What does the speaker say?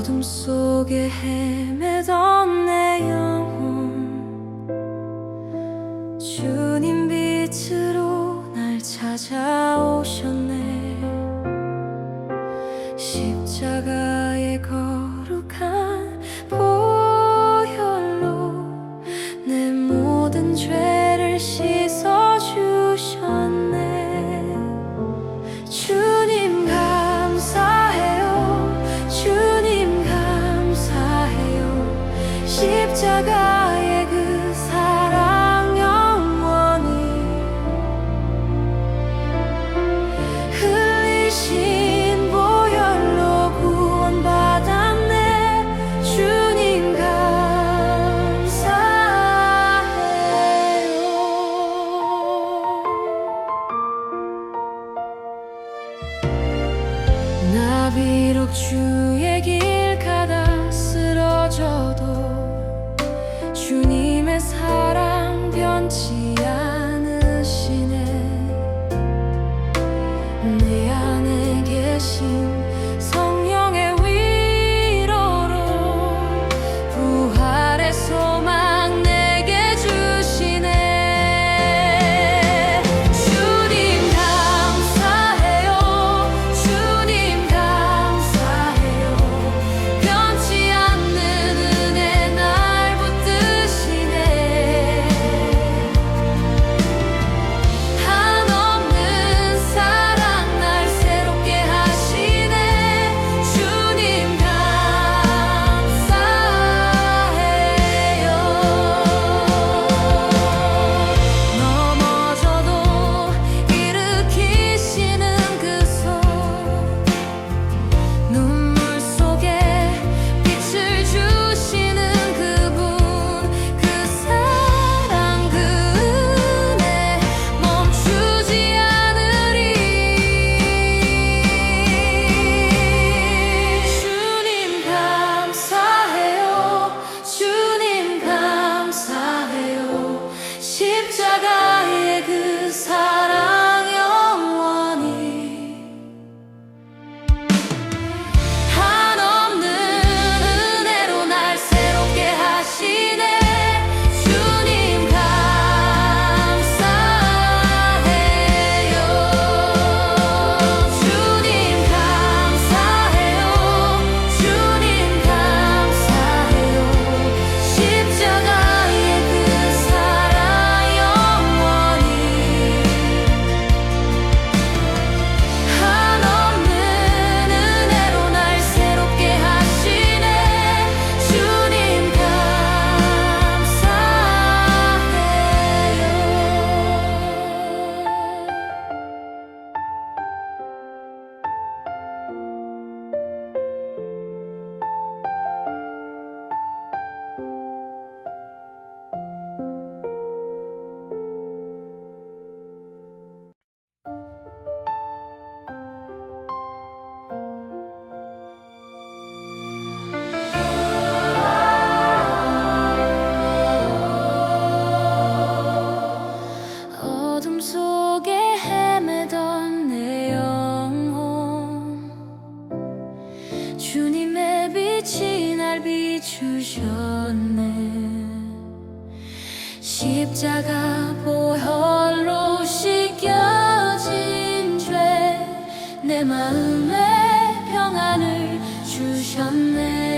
어둠 속에 헤매던 내 영혼. 주님 빛으로 날 찾아오셨네. 십자가의 거룩한 신 보 혈로 구원받았네. 주님 감사해요. 나 비록 주의 길 십자가 보혈로 씻겨진 죄 내 마음에 평안을 주셨네.